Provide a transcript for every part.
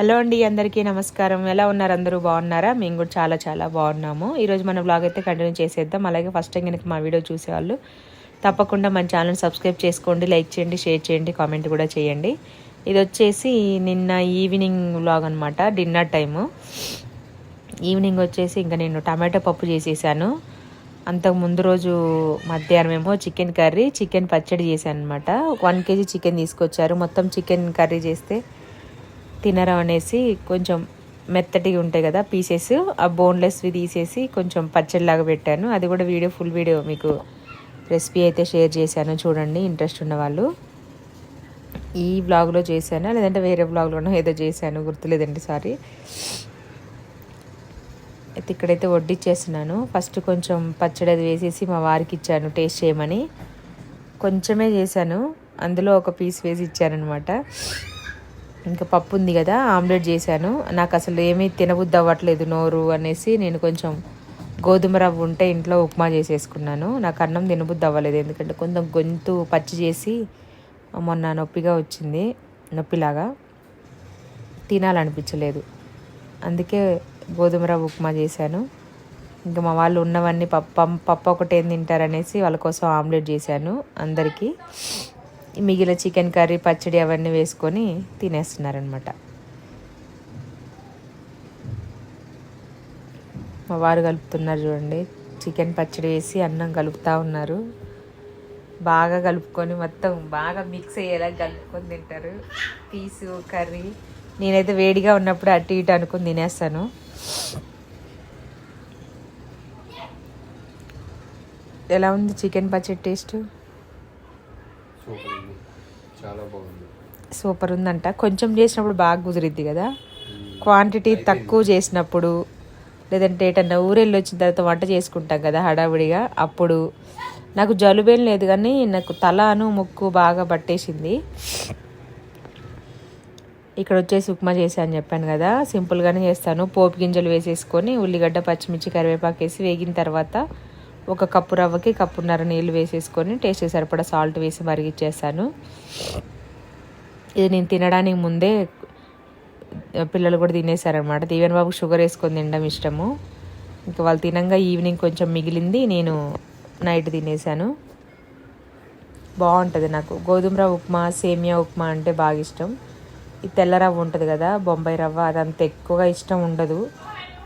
Hello అండి అందరికీ నమస్కారం. ఎలా ఉన్నారు అందరూ? బాగున్నారా? మేము కూడా చాలా చాలా బాగున్నాము. ఈరోజు మన బ్లాగ్ అయితే కంటిన్యూ చేసేద్దాం. అలాగే ఫస్ట్ టైం కనుక మా వీడియో చూసేవాళ్ళు తప్పకుండా మన ఛానల్ సబ్స్క్రైబ్ చేసుకోండి లైక్ చేయండి షేర్ చేయండి కామెంట్ కూడా చేయండి. ఇది వచ్చేసి నిన్న ఈవినింగ్ వ్లాగ్ అనమాట డిన్నర్ టైము ఈవినింగ్ వచ్చేసి ఇంకా నేను టమాటో పప్పు చేసేసాను. అంతకు ముందు రోజు మధ్యాహ్నం ఏమో చికెన్ కర్రీ చికెన్ పచ్చడి చేశాను అనమాట వన్ కేజీ చికెన్ తీసుకొచ్చారు. మొత్తం చికెన్ కర్రీ చేస్తే తినరు అనేసి కొంచెం మెత్తటిగా ఉంటాయి కదా పీసెస్ ఆ బోన్లెస్వి తీసేసి కొంచెం పచ్చడిలాగా పెట్టాను. అది కూడా వీడియో ఫుల్ వీడియో మీకు రెసిపీ అయితే షేర్ చేశాను. చూడండి ఇంట్రెస్ట్ ఉన్నవాళ్ళు ఈ బ్లాగ్లో చేశాను? లేదంటే వేరే బ్లాగ్లోనో ఏదో చేశాను. గుర్తులేదండి సారీ. అయితే ఇక్కడైతే వడ్డిచ్చేస్తున్నాను. ఫస్ట్ కొంచెం పచ్చడి అది వేసేసి మా వారికి ఇచ్చాను టేస్ట్ చేయమని. కొంచెమే చేశాను. అందులో ఒక పీస్ వేసి ఇచ్చానమాట ఇంకా పప్పు ఉంది కదా ఆమ్లెట్ చేశాను. నాకు అసలు ఏమీ తినబుద్ధి అవ్వట్లేదు నోరు అనేసి నేను కొంచెం గోధుమ రవ్వ ఉంటే ఇంట్లో ఉప్మా చేసేసుకున్నాను. నాకు అన్నం తినబుద్ధి అవ్వలేదు ఎందుకంటే కొంచెం గొంతు పచ్చి చేసి మొన్న నొప్పిగా వచ్చింది నొప్పిలాగా. తినాలనిపించలేదు. అందుకే గోధుమ రవ్వ ఉప్మా చేశాను. ఇంకా మా వాళ్ళు ఉన్నవన్నీ పప్ప పప్పు ఒకటి ఏం తింటారనేసి వాళ్ళ కోసం ఆమ్లెట్ చేశాను అందరికీ. మిగిలిన చికెన్ కర్రీ పచ్చడి అవన్నీ వేసుకొని తినేస్తున్నారనమాట మా వారు కలుపుతున్నారు చూడండి. చికెన్ పచ్చడి వేసి అన్నం కలుపుతూ ఉన్నారు. బాగా కలుపుకొని మొత్తం బాగా మిక్స్ అయ్యేలా కలుపుకొని తింటారు. Piece curry. నేనైతే వేడిగా ఉన్నప్పుడు అటు ఇటు అనుకుని తినేస్తాను. ఎలా ఉంది చికెన్ పచ్చడి టేస్ట్? చాలా బాగుంది. సూపర్ ఉందంట కొంచెం చేసినప్పుడు బాగా కుదిరిద్ది కదా? క్వాంటిటీ తక్కువ చేసినప్పుడు లేదంటే ఏటన్నా ఊరెళ్ళి వచ్చిన తర్వాత వంట చేసుకుంటాం కదా హడావిడిగా అప్పుడు నాకు జలుబేం లేదు కానీ నాకు తలాను ముక్కు బాగా పట్టేసింది. ఇక్కడ వచ్చేసి ఉప్మా చేశాను చెప్పాను కదా. సింపుల్గానే చేస్తాను. పోపు గింజలు వేసేసుకొని ఉల్లిగడ్డ పచ్చిమిర్చి కరివేపాకు వేసి వేగిన తర్వాత ఒక కప్పు రవ్వకి కప్పున్నర నీళ్ళు వేసేసుకొని టేస్ట్ సరిపడా సాల్ట్ వేసి మరిగిచ్చేసాను. ఇది నేను తినడానికి ముందే పిల్లలు కూడా తినేసారనమాట దీవెన్ బాబు షుగర్ వేసుకొని తినడం ఇష్టము. ఇంకా వాళ్ళు తినంగా ఈవినింగ్ కొంచెం మిగిలింది నేను నైట్ తినేసాను. బాగుంటుంది నాకు. గోధుమ రవ్వ ఉప్మా సేమియా ఉప్మా అంటే బాగా ఇష్టం. ఈ తెల్ల రవ్వ ఉంటుంది కదా బొంబాయి రవ్వ అది అంత ఎక్కువగా ఇష్టం ఉండదు.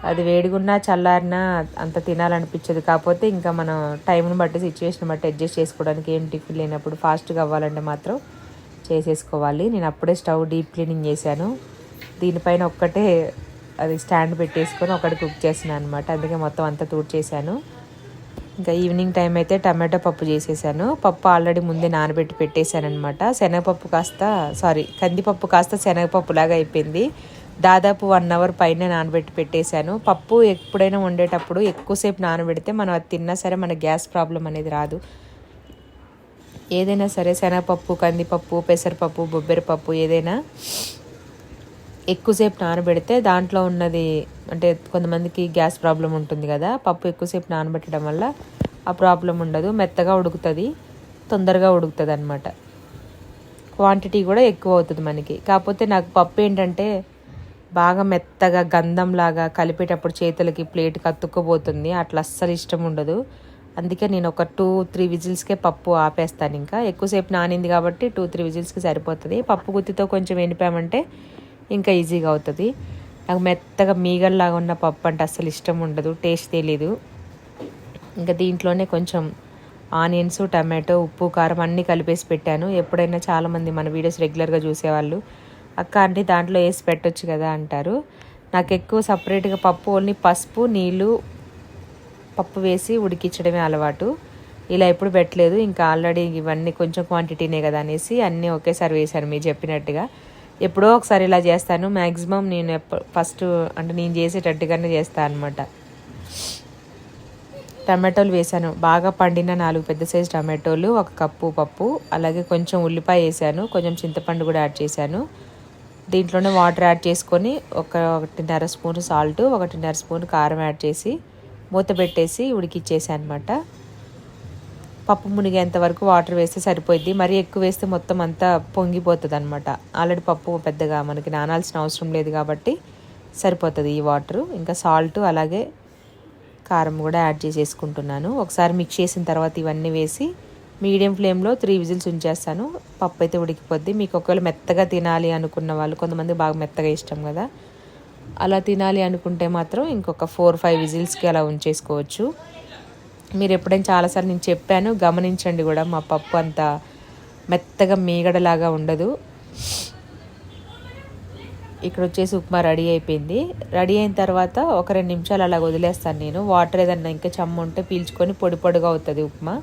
అది వేడిగున్నా చల్లారినా అంత తినాలనిపించదు. కాకపోతే ఇంకా మనం టైంని బట్టి సిచ్యువేషన్ బట్టి అడ్జస్ట్ చేసుకోవడానికి ఏం టిఫిన్ లేనప్పుడు ఫాస్ట్గా అవ్వాలంటే మాత్రం చేసేసుకోవాలి. నేను అప్పుడే స్టవ్ డీప్ క్లీనింగ్ చేశాను. దీనిపైన ఒక్కటే అది స్టాండ్ పెట్టేసుకొని ఒకటి కుక్ చేసినాను అనమాట అందుకే మొత్తం అంతా తూడ్ చేశాను. ఇంకా ఈవినింగ్ టైం అయితే టమాటో పప్పు చేసేసాను. పప్పు ఆల్రెడీ ముందే నానబెట్టి పెట్టేశాను అనమాట శనగపప్పు కాస్త సారీ కందిపప్పు కాస్త శనగపప్పు లాగా అయిపోయింది. దాదాపు వన్ అవర్ పైన నానబెట్టి పెట్టేశాను. పప్పు ఎప్పుడైనా వండేటప్పుడు ఎక్కువసేపు నానబెడితే మనం అది తిన్నా సరే మన గ్యాస్ ప్రాబ్లం అనేది రాదు. ఏదైనా సరే శనగపప్పు కందిపప్పు పెసరపప్పు బొబ్బెరపప్పు ఏదైనా ఎక్కువసేపు నానబెడితే దాంట్లో ఉన్నది అంటే కొంతమందికి గ్యాస్ ప్రాబ్లం ఉంటుంది కదా పప్పు ఎక్కువసేపు నానబెట్టడం వల్ల ఆ ప్రాబ్లం ఉండదు. మెత్తగా ఉడుకుతుంది తొందరగా ఉడుకుతుంది అనమాట క్వాంటిటీ కూడా ఎక్కువ అవుతుంది మనకి. కాకపోతే నాకు పప్పు ఏంటంటే బాగా మెత్తగా గంధంలాగా కలిపేటప్పుడు చేతులకి ప్లేట్ కత్తుక్కుపోతుంది అట్లా అస్సలు ఇష్టం ఉండదు. అందుకే నేను ఒక టూ త్రీ విజిల్స్కే పప్పు ఆపేస్తాను ఇంకా. ఎక్కువసేపు నానింది కాబట్టి టూ త్రీ విజిల్స్కి సరిపోతుంది. పప్పు గుత్తితో కొంచెం వెనిపామంటే ఇంకా ఈజీగా అవుతుంది. నాకు మెత్తగా మీగల్లాగా ఉన్న పప్పు అంటే అస్సలు ఇష్టం ఉండదు. టేస్ట్ తెలీదు. ఇంకా దీంట్లోనే కొంచెం ఆనియన్స్ టమాటో ఉప్పు కారం అన్నీ కలిపేసి పెట్టాను. ఎప్పుడైనా చాలామంది మన వీడియోస్ రెగ్యులర్గా చూసేవాళ్ళు. అక్క అంటే దాంట్లో వేసి పెట్టొచ్చు కదా అంటారు. నాకు ఎక్కువ సపరేట్గా పప్పు ఓన్లీ పసుపు నీళ్ళు పప్పు వేసి ఉడికించడమే అలవాటు. ఇలా ఎప్పుడు పెట్టలేదు. ఇంకా ఆల్రెడీ ఇవన్నీ కొంచెం క్వాంటిటీనే కదా అనేసి అన్నీ ఒకేసారి వేశాను మీరు చెప్పినట్టుగా. ఎప్పుడో ఒకసారి ఇలా చేస్తాను. మ్యాక్సిమం నేను ఫస్ట్ అంటే నేను చేసేటట్టుగానే చేస్తాను అనమాట టమాటోలు వేసాను బాగా పండిన నాలుగు పెద్ద సైజు టమాటోలు ఒక కప్పు పప్పు అలాగే కొంచెం ఉల్లిపాయ వేసాను కొంచెం చింతపండు కూడా యాడ్ చేశాను. దీంట్లోనే వాటర్ యాడ్ చేసుకొని ఒక ఒకటిన్నర స్పూన్ సాల్ట్ ఒకటిన్నర స్పూన్ కారం యాడ్ చేసి మూత పెట్టేసి ఉడికిచ్చేసాను అనమాట పప్పు మునిగేంత వరకు వాటర్ వేస్తే సరిపోద్ది మరీ ఎక్కువ వేస్తే మొత్తం అంతా పొంగిపోతుంది అనమాట ఆల్రెడీ పప్పు పెద్దగా మనకి నానాల్సిన అవసరం లేదు కాబట్టి సరిపోతుంది ఈ వాటర్. ఇంకా సాల్ట్ అలాగే కారం కూడా యాడ్ చేసేసుకుంటున్నాను. ఒకసారి మిక్స్ చేసిన తర్వాత ఇవన్నీ వేసి మీడియం ఫ్లేమ్లో త్రీ విజిల్స్ ఉంచేస్తాను. పప్పు అయితే ఉడికిపోద్ది. మీకు ఒకవేళ మెత్తగా తినాలి అనుకున్న వాళ్ళు కొంతమంది బాగా మెత్తగా ఇష్టం కదా. అలా తినాలి అనుకుంటే మాత్రం ఇంకొక ఫోర్ ఫైవ్ విజిల్స్కి అలా ఉంచేసుకోవచ్చు. మీరు ఎప్పుడైనా చాలాసార్లు నేను చెప్పాను గమనించండి కూడా మా పప్పు అంత మెత్తగా మీగడలాగా ఉండదు. ఇక్కడ వచ్చేసి ఉప్మా రెడీ అయిపోయింది. రెడీ అయిన తర్వాత ఒక రెండు నిమిషాలు అలా వదిలేస్తాను నేను. వాటర్ ఏదన్నా ఇంకా చెమ్మ ఉంటే పీల్చుకొని పొడి పొడిగా అవుతుంది ఉప్మా.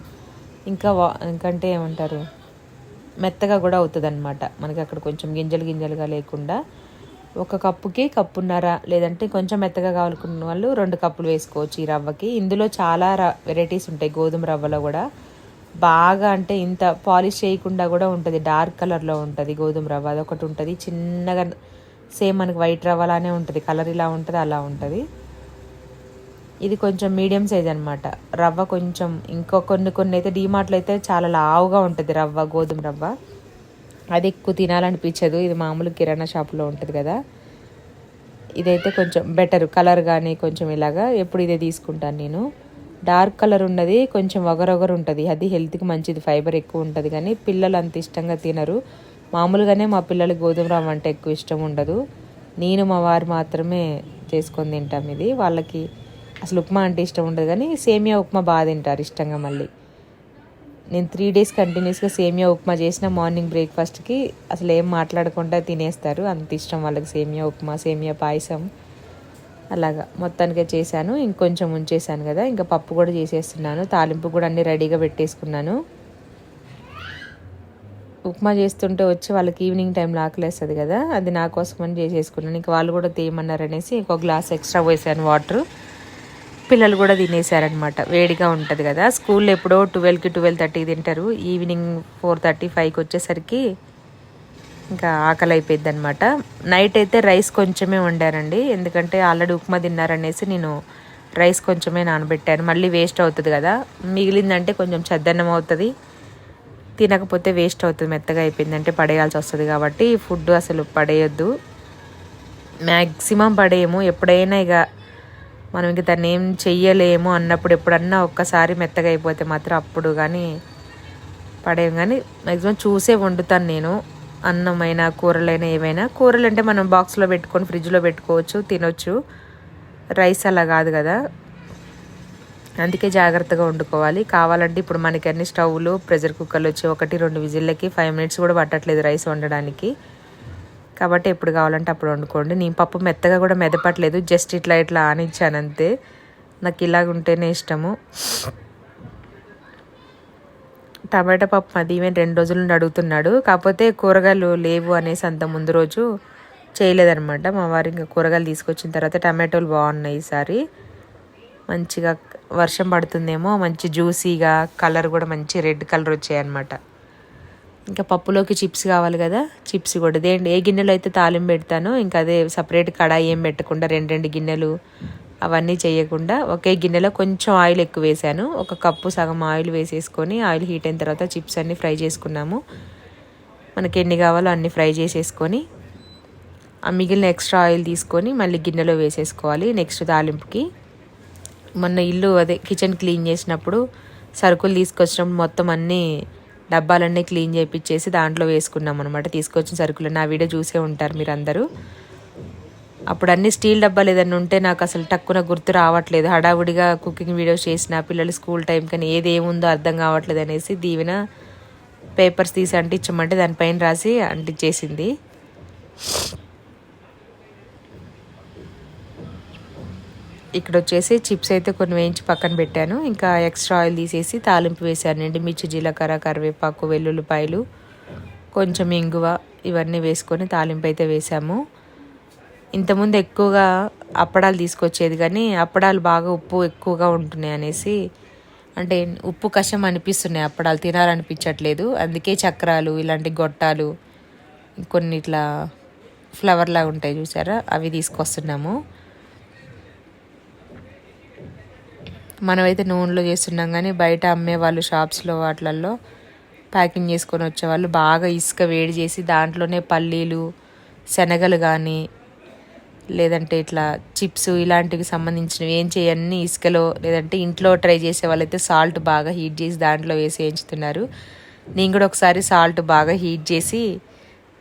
ఇంకా వా ఇంకంటే ఏమంటారు మెత్తగా కూడా అవుతుంది అనమాట మనకి అక్కడ కొంచెం గింజలు గింజలుగా లేకుండా ఒక కప్పుకి కప్పున్నర లేదంటే కొంచెం మెత్తగా కావాలనుకున్న వాళ్ళు రెండు కప్పులు వేసుకోవచ్చు ఈ రవ్వకి. ఇందులో చాలా వెరైటీస్ ఉంటాయి. గోధుమ రవ్వలో కూడా బాగా అంటే ఇంత పాలిష్ చేయకుండా కూడా ఉంటుంది. డార్క్ కలర్లో ఉంటుంది గోధుమ రవ్వ. అదొకటి ఉంటుంది. చిన్నగా సేమ్ మనకి వైట్ రవ్వ అలానే ఉంటుంది. కలర్ ఇలా ఉంటుంది అలా ఉంటుంది. ఇది కొంచెం మీడియం సైజ్ అనమాట రవ్వ కొంచెం ఇంకో కొన్ని కొన్ని అయితే డీమార్ట్లో అయితే చాలా లావుగా ఉంటుంది రవ్వ గోధుమ రవ్వ. అది ఎక్కువ తినాలనిపించదు. ఇది మామూలు కిరాణా షాప్లో ఉంటుంది కదా. ఇదైతే కొంచెం బెటర్ కలర్ కానీ కొంచెం ఇలాగా ఎప్పుడు ఇదే తీసుకుంటాను నేను. డార్క్ కలర్ ఉన్నది కొంచెం ఒగరొగరు ఉంటుంది. అది హెల్త్కి మంచిది. ఫైబర్ ఎక్కువ ఉంటుంది కానీ పిల్లలు అంత ఇష్టంగా తినరు. మామూలుగానే మా పిల్లలకి గోధుమ రవ్వ అంటే ఎక్కువ ఇష్టం ఉండదు. నేను మా వారు మాత్రమే చేసుకొని తింటాం ఇది. వాళ్ళకి అసలు ఉప్మా అంటే ఇష్టం ఉండదు కానీ సేమియా ఉప్మా బాగా తింటారు ఇష్టంగా మళ్ళీ. నేను త్రీ డేస్ కంటిన్యూస్గా సేమియా ఉప్మా చేసిన మార్నింగ్ బ్రేక్ఫాస్ట్కి అసలు ఏం మాట్లాడకుండా తినేస్తారు. అంత ఇష్టం వాళ్ళకి సేమియా ఉప్మా సేమియా పాయసం. అలాగా మొత్తానికే చేశాను. ఇంకొంచెం ఉంచేసాను కదా. ఇంకా పప్పు కూడా చేసేస్తున్నాను. తాలింపు కూడా అన్నీ రెడీగా పెట్టేసుకున్నాను. ఉప్మా చేస్తుంటే వచ్చి వాళ్ళకి ఈవినింగ్ టైంలో ఆకలేస్తుంది కదా. అది నా కోసం అని చేసేసుకున్నాను. ఇంకా వాళ్ళు కూడా తీయమన్నారు అనేసి ఇంకో గ్లాస్ ఎక్స్ట్రా పోసాను వాటర్ పిల్లలు కూడా తినేసారనమాట వేడిగా ఉంటుంది కదా. స్కూల్లో ఎప్పుడో ట్వెల్వ్కి ట్వెల్వ్ థర్టీ తింటారు. ఈవినింగ్ ఫోర్ థర్టీ ఫైవ్కి వచ్చేసరికి ఇంకా ఆకలి అయిపోయింది అనమాట నైట్ అయితే రైస్ కొంచెమే వండారండి ఎందుకంటే ఆల్రెడీ ఉప్మా తిన్నారనేసి నేను రైస్ కొంచెమే నానబెట్టాను. మళ్ళీ వేస్ట్ అవుతుంది కదా. మిగిలిందంటే కొంచెం చద్దన్నం అవుతుంది. తినకపోతే వేస్ట్ అవుతుంది. మెత్తగా అయిపోయిందంటే పడేయాల్సి వస్తుంది కాబట్టి ఫుడ్ అసలు పడేయొద్దు. మ్యాక్సిమం పడేయము. ఎప్పుడైనా ఇక మనం ఇంక దాన్ని ఏం చెయ్యలేము అన్నప్పుడు ఎప్పుడన్నా ఒక్కసారి మెత్తగా అయిపోతే మాత్రం అప్పుడు కానీ పడేం కానీ మ్యాక్సిమం చూసే వండుతాను నేను. అన్నమైనా కూరలైనా ఏవైనా. కూరలు అంటే మనం బాక్స్లో పెట్టుకొని ఫ్రిడ్జ్లో పెట్టుకోవచ్చు తినొచ్చు. రైస్ అలా కాదు కదా. అందుకే జాగ్రత్తగా వండుకోవాలి. కావాలంటే ఇప్పుడు మనకి అన్ని స్టవ్లు ప్రెషర్ కుక్కర్లు వచ్చి ఒకటి రెండు విజిల్లకి ఫైవ్ మినిట్స్ కూడా పట్టట్లేదు రైస్ వండడానికి. కాబట్టి ఎప్పుడు కావాలంటే అప్పుడు వండుకోండి. నేను పప్పు మెత్తగా కూడా మెదపట్లేదు. జస్ట్ ఇట్లా ఇట్లా ఆనిచ్చాను అంతే నాకు ఇలాగ ఉంటేనే ఇష్టము. టమాటా పప్పు అది ఈవెన్ రెండు రోజుల నుండి అడుగుతున్నాడు. కాకపోతే కూరగాయలు లేవు అనేసి అంత ముందు రోజు చేయలేదనమాట మా వారు ఇంకా కూరగాయలు తీసుకొచ్చిన తర్వాత టమాటోలు బాగున్నాయి ఈసారి. మంచిగా వర్షం పడుతుందేమో మంచి జ్యూసీగా కలర్ కూడా మంచి రెడ్ కలర్ వచ్చాయి అనమాట ఇంకా పప్పులోకి చిప్స్ కావాలి కదా చిప్స్ కూడా. దేండి ఏ గిన్నెలో అయితే తాలింపు పెడతానో ఇంకా అదే సపరేట్ కడాయి ఏం పెట్టకుండా రెండు రెండు గిన్నెలు అవన్నీ చేయకుండా ఒకే గిన్నెలో కొంచెం ఆయిల్ ఎక్కువ వేసాను. ఒక కప్పు సగం ఆయిల్ వేసేసుకొని ఆయిల్ హీట్ అయిన తర్వాత చిప్స్ అన్నీ ఫ్రై చేసుకున్నాము. మనకి ఎన్ని కావాలో అన్ని ఫ్రై చేసేసుకొని ఆ మిగిలిన ఎక్స్ట్రా ఆయిల్ తీసుకొని మళ్ళీ గిన్నెలో వేసేసుకోవాలి నెక్స్ట్ తాలింపుకి. మొన్న ఇల్లు అదే కిచెన్ క్లీన్ చేసినప్పుడు సరుకులు తీసుకొచ్చినప్పుడు మొత్తం అన్నీ డబ్బాలన్నీ క్లీన్ చేయించేసి దాంట్లో వేసుకున్నాం అనమాట తీసుకొచ్చిన సరుకులు నా వీడియో చూసే ఉంటారు మీరు అందరూ అప్పుడు అన్ని స్టీల్ డబ్బాలు ఏదైనా ఉంటే నాకు అసలు టక్కున గుర్తు రావట్లేదు. హడావుడిగా కుకింగ్ వీడియోస్ చేసిన పిల్లలు స్కూల్ టైం కానీ ఏది ఏముందో అర్థం కావట్లేదు అనేసి దీవెన పేపర్స్ తీసి అంటించమంటే దానిపైన రాసి అంటించేసింది. ఇక్కడ వచ్చేసి చిప్స్ అయితే కొన్ని వేయించి పక్కన పెట్టాను. ఇంకా ఎక్స్ట్రా ఆయిల్ తీసేసి తాలింపు వేసాను. ఎండుమిర్చి జీలకర్ర కరివేపాకు వెల్లుల్లిపాయలు కొంచెం ఇంగువ ఇవన్నీ వేసుకొని తాలింపు అయితే వేసాము. ఇంతకుముందు ఎక్కువగా అప్పడాలు తీసుకొచ్చేది కానీ అప్పడాలు బాగా ఉప్పు ఎక్కువగా ఉంటున్నాయి అనేసి అంటే ఉప్పు కషం అనిపిస్తున్నాయి అప్పడాలు తినాలనిపించట్లేదు. అందుకే చక్రాలు ఇలాంటి గొట్టాలు కొన్ని ఇట్లా ఫ్లవర్ లాగా ఉంటాయి చూసారా? అవి తీసుకొస్తున్నాము. మనమైతే నూనెలో చేస్తున్నాం కానీ బయట అమ్మే వాళ్ళు షాప్స్లో వాటిలలో ప్యాకింగ్ చేసుకొని వచ్చేవాళ్ళు బాగా ఇసుక వేడి చేసి దాంట్లోనే పల్లీలు శనగలు కానీ లేదంటే ఇట్లా చిప్స్ ఇలాంటివి సంబంధించినవి ఏం చేయన్ని ఇసుకలో లేదంటే ఇంట్లో ట్రై చేసే వాళ్ళైతే సాల్ట్ బాగా హీట్ చేసి దాంట్లో వేసి వేయించుతున్నారు. నేను కూడా ఒకసారి సాల్ట్ బాగా హీట్ చేసి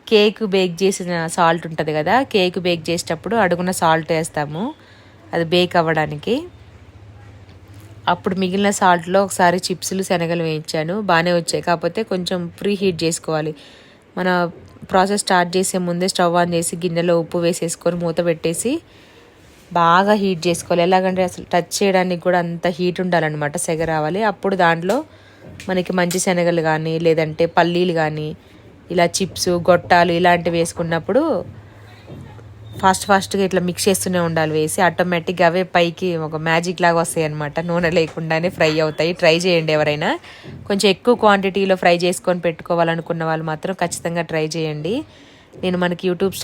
కేక్ బేక్ చేసిన సాల్ట్ ఉంటుంది కదా కేక్ బేక్ చేసేటప్పుడు అడుగున సాల్ట్ వేస్తాము. అది బేక్ అవ్వడానికి. అప్పుడు మిగిలిన సాల్ట్లో ఒకసారి చిప్స్లు శనగలు వేయించాను. బాగానే వచ్చాయి. కాకపోతే కొంచెం ప్రీ హీట్ చేసుకోవాలి. మన ప్రాసెస్ స్టార్ట్ చేసే ముందే స్టవ్ ఆన్ చేసి గిన్నెలో ఉప్పు వేసేసుకొని మూత పెట్టేసి బాగా హీట్ చేసుకోవాలి. ఎలాగంటే అసలు టచ్ చేయడానికి కూడా అంత హీట్ ఉండాలన్నమాట. సెగ రావాలి. అప్పుడు దాంట్లో మనకి మంచి శనగలు కానీ లేదంటే పల్లీలు కానీ ఇలా చిప్స్ గొట్టాలు ఇలాంటివి వేసుకున్నప్పుడు ఫాస్ట్ ఫాస్ట్గా ఇట్లా మిక్స్ చేస్తూనే ఉండాలి వేసి ఆటోమేటిక్గా అవే పైకి ఒక మ్యాజిక్ లాగా వస్తాయి అనమాట నూనె లేకుండానే ఫ్రై అవుతాయి. ట్రై చేయండి ఎవరైనా. కొంచెం ఎక్కువ క్వాంటిటీలో ఫ్రై చేసుకొని పెట్టుకోవాలనుకున్న వాళ్ళు మాత్రం ఖచ్చితంగా ట్రై చేయండి. నేను మనకి యూట్యూబ్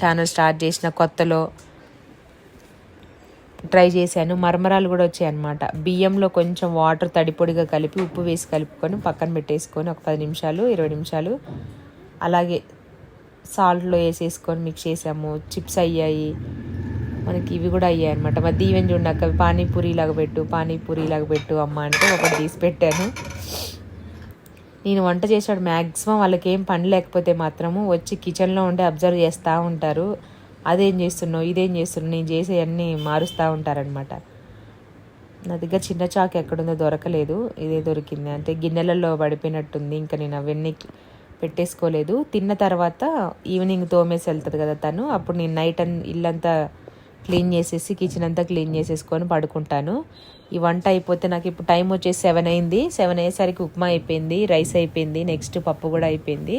ఛానల్ స్టార్ట్ చేసిన కొత్తలో ట్రై చేశాను. మరమరాలు కూడా వచ్చాయి అనమాట బియ్యంలో కొంచెం వాటర్ తడిపొడిగా కలిపి ఉప్పు వేసి కలుపుకొని పక్కన పెట్టేసుకొని ఒక పది నిమిషాలు ఇరవై నిమిషాలు అలాగే సాల్ట్లో వేసేసుకొని మిక్స్ చేసాము. చిప్స్ అయ్యాయి. మనకి ఇవి కూడా అయ్యాయి అనమాట మరి దీవెన్ చూడక పానీపూరి ఇలాగ పెట్టు పానీపూరి లాగా పెట్టు అమ్మ అంటే ఒకటి తీసి పెట్టాను. నేను వంట చేసాడు మ్యాక్సిమం వాళ్ళకి ఏం పని లేకపోతే మాత్రము వచ్చి కిచెన్లో ఉండి అబ్జర్వ్ చేస్తూ ఉంటారు. అదేం చేస్తున్నావు ఇదేం చేస్తున్నావు నేను చేసే అన్నీ మారుస్తూ ఉంటారనమాట నా దగ్గర చిన్న చాకు ఎక్కడుందో దొరకలేదు. ఇదే దొరికింది. అంటే గిన్నెలలో పడిపోయినట్టుంది. ఇంకా నేను అవన్నీ పెట్టేసుకోలేదు. తిన్న తర్వాత ఈవినింగ్ తోమేసి వెళ్తుంది కదా తను. అప్పుడు నేను నైట్ అన్ ఇల్లంతా క్లీన్ చేసేసి కిచెన్ అంతా క్లీన్ చేసేసుకొని పడుకుంటాను. ఈ వంట అయిపోతే నాకు ఇప్పుడు టైం వచ్చేసి సెవెన్ అయింది. సెవెన్ అయ్యేసరికి ఉప్మా అయిపోయింది రైస్ అయిపోయింది నెక్స్ట్ పప్పు కూడా అయిపోయింది.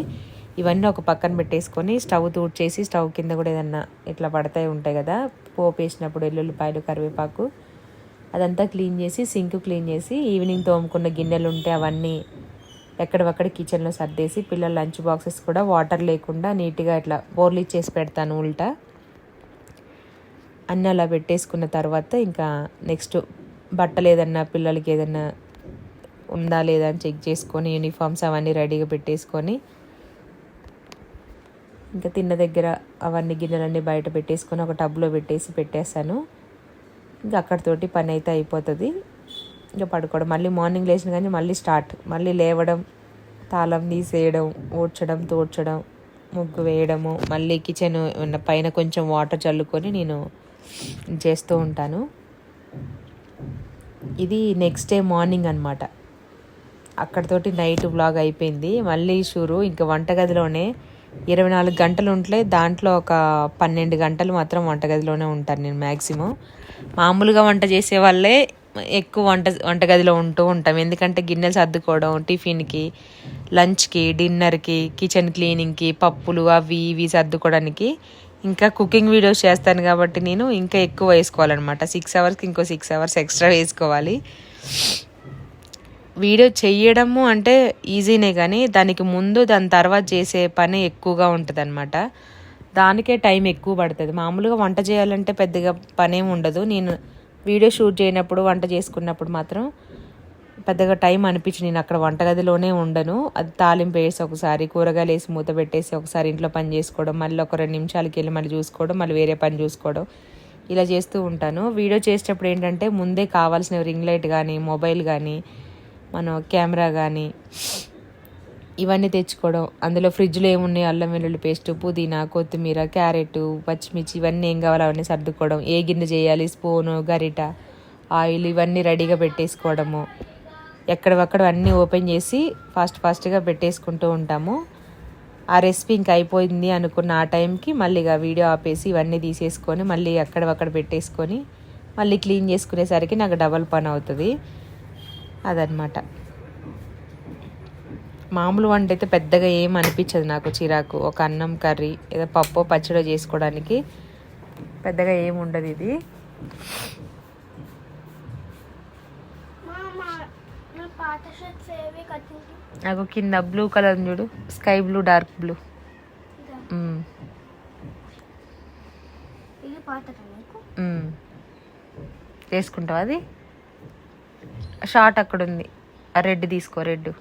ఇవన్నీ ఒక పక్కన పెట్టేసుకొని స్టవ్ తూడ్చేసి స్టవ్ కింద కూడా ఏదన్నా ఇట్లా పడతాయి ఉంటాయి కదా పోపు వేసినప్పుడు ఎల్లుల్లిపాయలు కరివేపాకు అదంతా క్లీన్ చేసి సింక్ క్లీన్ చేసి ఈవినింగ్ తోముకున్న గిన్నెలు ఉంటే అవన్నీ ఎక్కడవక్కడ కిచెన్లో సర్దేసి పిల్లల లంచ్ బాక్సెస్ కూడా వాటర్ లేకుండా నీట్గా ఇట్లా బోర్లీ చేసి పెడతాను ఉల్టా. అన్నీ అలా పెట్టేసుకున్న తర్వాత ఇంకా నెక్స్ట్ బట్టలు ఏదన్నా పిల్లలకి ఏదన్నా ఉందా లేదా అని చెక్ చేసుకొని యూనిఫామ్స్ అవన్నీ రెడీగా పెట్టేసుకొని ఇంకా తిన్న దగ్గర అవన్నీ గిన్నెలన్నీ బయట పెట్టేసుకొని ఒక టబ్లో పెట్టేసి పెట్టేస్తాను. ఇంకా అక్కడితోటి పని అయితే అయిపోతుంది. ఇంకా పడుకోవడం. మళ్ళీ మార్నింగ్ లేచిన కానీ మళ్ళీ స్టార్ట్. మళ్ళీ లేవడం తాళం తీసేయడం ఊడ్చడం తోడ్చడం ముగ్గు వేయడము మళ్ళీ కిచెన్ ఉన్న పైన కొంచెం వాటర్ చల్లుకొని నేను చేస్తూ ఉంటాను. ఇది నెక్స్ట్ డే మార్నింగ్ అనమాట అక్కడతోటి నైట్ బ్లాగ్ అయిపోయింది. మళ్ళీ షూరు ఇంకా వంటగదిలోనే ఇరవై నాలుగు గంటలు ఉంటే దాంట్లో ఒక పన్నెండు గంటలు మాత్రం వంటగదిలోనే ఉంటాను నేను మ్యాక్సిమం మామూలుగా వంట చేసే వాళ్ళే ఎక్కువ వంట వంటగదిలో ఉంటూ ఉంటాం. ఎందుకంటే గిన్నెలు సర్దుకోవడం టిఫిన్కి లంచ్కి డిన్నర్కి కిచెన్ క్లీనింగ్కి పప్పులు అవి ఇవి సర్దుకోవడానికి ఇంకా కుకింగ్ వీడియోస్ చేస్తాను కాబట్టి నేను ఇంకా ఎక్కువ వేసుకోవాలన్నమాట. సిక్స్ అవర్స్కి ఇంకో సిక్స్ అవర్స్ ఎక్స్ట్రా వేసుకోవాలి. వీడియో చేయడము అంటే ఈజీనే కానీ దానికి ముందు దాని తర్వాత చేసే పని ఎక్కువగా ఉంటుంది అనమాట దానికే టైం ఎక్కువ పడుతుంది. మామూలుగా వంట చేయాలంటే పెద్దగా పనేం ఉండదు. నేను వీడియో షూట్ చేయనప్పుడు వంట చేసుకున్నప్పుడు మాత్రం పెద్దగా టైం అనిపించి నేను అక్కడ వంటగదిలోనే ఉండను. అది తాలింపు వేసి ఒకసారి కూరగాయలు వేసి మూత పెట్టేసి ఒకసారి ఇంట్లో పని చేసుకోవడం మళ్ళీ ఒక రెండు నిమిషాలకి వెళ్ళి మళ్ళీ చూసుకోవడం మళ్ళీ వేరే పని చూసుకోవడం ఇలా చేస్తూ ఉంటాను. వీడియో చేసేటప్పుడు ఏంటంటే ముందే కావాల్సిన రింగ్ లైట్ కానీ మొబైల్ కానీ మనం కెమెరా కానీ ఇవన్నీ తెచ్చుకోవడం అందులో ఫ్రిడ్జ్లో ఏమున్నాయి? అల్లం వెల్లుల్లి పేస్ట్ పుదీనా కొత్తిమీర క్యారెట్ పచ్చిమిర్చి ఇవన్నీ ఏం కావాలో అవన్నీ సర్దుకోవడం. ఏ గిన్నె చేయాలి? స్పూను గరిట ఆయిల్ ఇవన్నీ రెడీగా పెట్టేసుకోవడము. ఎక్కడవక్కడ అన్నీ ఓపెన్ చేసి ఫాస్ట్ ఫాస్ట్గా పెట్టేసుకుంటూ ఉంటాము. ఆ రెసిపీ ఇంకా అయిపోయింది అనుకున్న ఆ టైంకి మళ్ళీ ఇక వీడియో ఆపేసి ఇవన్నీ తీసేసుకొని మళ్ళీ అక్కడవక్కడ పెట్టేసుకొని మళ్ళీ క్లీన్ చేసుకునేసరికి నాకు డబల్ పని అవుతుంది. అదనమాట మామూలు వంట అయితే పెద్దగా ఏం అనిపించదు నాకు చిరాకు. ఒక అన్నం కర్రీ ఏదో పప్పు పచ్చడి చేసుకోవడానికి పెద్దగా ఏం ఉండదు ఇది. నాకు కింద బ్లూ కలర్ చూడు స్కై బ్లూ డార్క్ బ్లూ. వేసుకుంటావు అది? షార్ట్ అక్కడ ఉంది. రెడ్ తీసుకో రెడ్.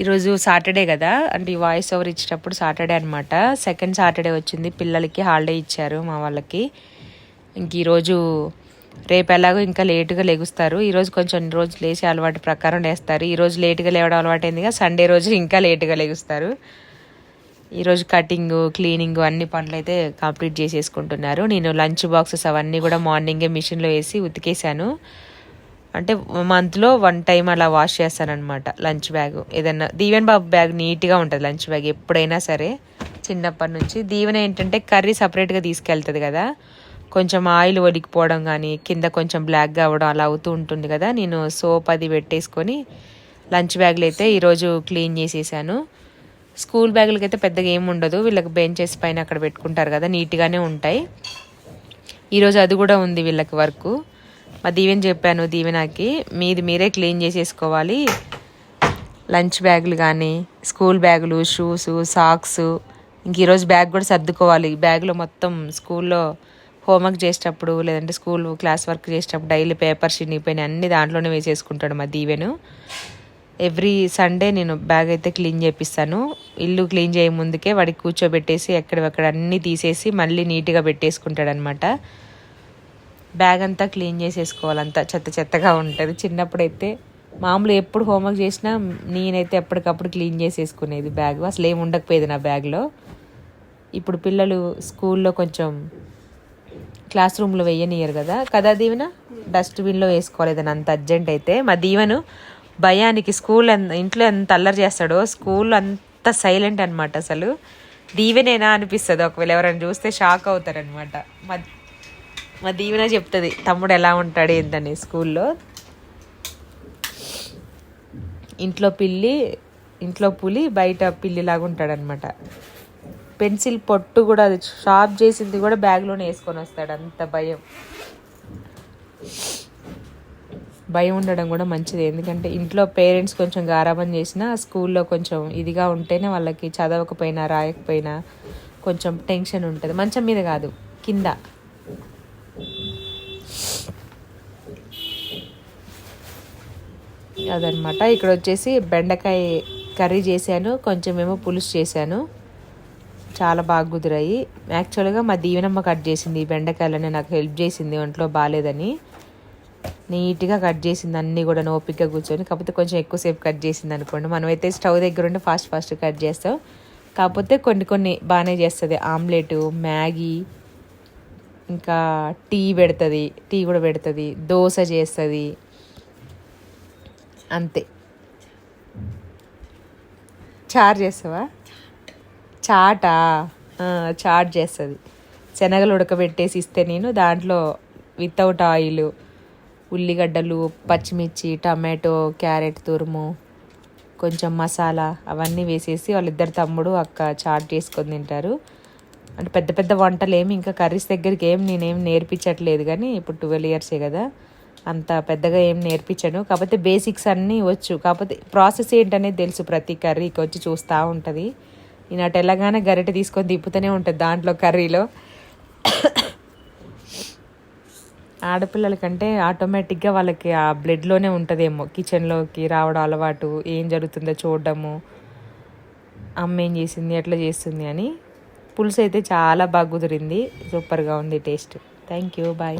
ఈరోజు సాటర్డే కదా అంటే ఈ వాయిస్ ఓవర్ ఇచ్చేటప్పుడు సాటర్డే అనమాట సెకండ్ సాటర్డే వచ్చింది పిల్లలకి హాలిడే ఇచ్చారు మా వాళ్ళకి. ఇంక ఈరోజు రేపు ఎలాగో ఇంకా లేటుగా లెగుస్తారు. ఈరోజు కొంచెం రోజు లేచి అలవాటు ప్రకారం లేస్తారు. ఈరోజు లేటుగా లేవడం అలవాటు సండే రోజు ఇంకా లేటుగా లెగుస్తారు. ఈరోజు కటింగ్ క్లీనింగ్ అన్ని పనులు అయితే కంప్లీట్ చేసేసుకుంటున్నారు. నేను లంచ్ బాక్సెస్ అవన్నీ కూడా మార్నింగే మిషన్లో వేసి ఉతికేసాను అంటే మంత్లో వన్ టైం అలా వాష్ చేస్తానన్నమాట లంచ్ బ్యాగ్ ఏదన్నా దీవెన్ బాబు బ్యాగ్ నీట్గా ఉంటుంది లంచ్ బ్యాగ్ ఎప్పుడైనా సరే. చిన్నప్పటి నుంచి దీవెన ఏంటంటే కర్రీ సపరేట్గా తీసుకెళ్తుంది కదా. కొంచెం ఆయిల్ ఒలికిపోవడం కానీ కింద కొంచెం బ్లాక్గా అవ్వడం అలా అవుతూ ఉంటుంది కదా. నేను సోప్ అది పెట్టేసుకొని లంచ్ బ్యాగ్లు అయితే ఈరోజు క్లీన్ చేసేసాను. స్కూల్ బ్యాగులకి అయితే పెద్దగా ఏమి ఉండదు. వీళ్ళకి బెంచెస్ పైన అక్కడ పెట్టుకుంటారు కదా నీట్గానే ఉంటాయి. ఈరోజు అది కూడా ఉంది వీళ్ళకి వర్క్. మా దీవెన చెప్పాను దీవెనకి. మీది మీరే క్లీన్ చేసేసుకోవాలి. లంచ్ బ్యాగులు కానీ స్కూల్ బ్యాగులు షూస్ సాక్స్. ఇంక ఈరోజు బ్యాగ్ కూడా సర్దుకోవాలి. బ్యాగ్లో మొత్తం స్కూల్లో హోంవర్క్ చేసేటప్పుడు లేదంటే స్కూల్ క్లాస్ వర్క్ చేసేటప్పుడు డైలీ పేపర్స్ చినిగిపోయినాయి అన్ని దాంట్లోనే వేసేసుకుంటాడు మా దీవెను. ఎవ్రీ సండే నేను బ్యాగ్ అయితే క్లీన్ చేపిస్తాను. ఇల్లు క్లీన్ చేయ ముందుకే వాడికి కూర్చోబెట్టేసి ఎక్కడెక్కడ అన్నీ తీసేసి మళ్ళీ నీట్గా పెట్టేసుకుంటాడనమాట బ్యాగ్ అంతా క్లీన్ చేసేసుకోవాలి అంతా చెత్త చెత్తగా ఉంటుంది. చిన్నప్పుడైతే మామూలు ఎప్పుడు హోంవర్క్ చేసినా నేనైతే ఎప్పటికప్పుడు క్లీన్ చేసేసుకునేది బ్యాగ్. అసలు ఏమి ఉండకపోయేది నా బ్యాగ్లో. ఇప్పుడు పిల్లలు స్కూల్లో కొంచెం క్లాస్ రూమ్లో వేయనియరు కదా. కదా దీవెన? డస్ట్బిన్లో వేసుకోవాలి ఏదైనా అంత అర్జెంట్ అయితే. మా దీవెను భయానికి స్కూల్ ఇంట్లో ఎంత అల్లరి చేస్తాడో స్కూల్ అంత సైలెంట్ అనమాట అసలు. దీవెనేనా అనిపిస్తుంది. ఒకవేళ ఎవరైనా చూస్తే షాక్ అవుతారనమాట మా దీవెన చెప్తుంది తమ్ముడు ఎలా ఉంటాడు ఏంటని స్కూల్లో? ఇంట్లో పిల్లి ఇంట్లో పులి బయట పిల్లిలాగా ఉంటాడనమాట పెన్సిల్ పొట్టు కూడా అది షార్ప్ చేసింది కూడా బ్యాగ్లోనే వేసుకొని వస్తాడు అంత భయం. భయం ఉండడం కూడా మంచిది ఎందుకంటే ఇంట్లో పేరెంట్స్ కొంచెం గారాబం చేసినా స్కూల్లో కొంచెం ఇదిగా ఉంటేనే వాళ్ళకి చదవకపోయినా రాయకపోయినా కొంచెం టెన్షన్ ఉంటుంది. మంచం మీద కాదు కింద. అదనమాట. ఇక్కడ వచ్చేసి బెండకాయ కర్రీ చేశాను. కొంచెం ఏమో పులుసు చేశాను. చాలా బాగా కుదిరాయి. యాక్చువల్గా మా దీవెనమ్మ కట్ చేసింది ఈ బెండకాయలని నాకు హెల్ప్ చేసింది ఒంట్లో బాగాలేదని. నీట్గా కట్ చేసింది. అన్నీ కూడా ఓపికగా కూర్చొని. కాకపోతే కొంచెం ఎక్కువసేపు కట్ చేసింది అనుకోండి. మనమైతే స్టవ్ దగ్గర ఉండి ఫాస్ట్ ఫాస్ట్ కట్ చేస్తాం. కాకపోతే కొన్ని కొన్ని బాగానే చేస్తుంది. ఆమ్లెట్ మ్యాగీ ఇంకా టీ పెడుతుంది. టీ కూడా పెడుతుంది. దోశ చేస్తుంది. అంతే. చార్ చేస్తావా? చాటా? చాట్ చేస్తుంది. శనగలు ఉడకబెట్టేసి ఇస్తే నేను దాంట్లో వితౌట్ ఆయిల్ ఉల్లిగడ్డలు పచ్చిమిర్చి టమాటో క్యారెట్ తురుము కొంచెం మసాలా అవన్నీ వేసేసి వాళ్ళిద్దరు తమ్ముడు అక్క చాట్ చేసుకొని తింటారు. అంటే పెద్ద పెద్ద వంటలు ఏమి ఇంకా కర్రీస్ దగ్గరికి ఏం నేనేం నేర్పించట్లేదు కానీ ఇప్పుడు ట్వెల్వ్ ఇయర్సే కదా. అంత పెద్దగా ఏం నేర్పించను. కాకపోతే బేసిక్స్ అన్నీ వచ్చు. కాకపోతే ప్రాసెస్ ఏంటనేది తెలుసు ప్రతి కర్రీకి వచ్చి చూస్తూ ఉంటుంది. నేను అటు ఎలాగానే గరిటె తీసుకొని తిప్పుతూనే ఉంటుంది దాంట్లో కర్రీలో. ఆడపిల్లల కంటే ఆటోమేటిక్గా వాళ్ళకి ఆ బ్లడ్లోనే ఉంటుందేమో. కిచెన్లోకి రావడం అలవాటు ఏం జరుగుతుందో చూడడము. అమ్మ ఏం చేసింది ఎట్లా చేస్తుంది అని. పులుసు అయితే చాలా బాగా కుదిరింది. సూపర్గా ఉంది టేస్ట్. Thank you bye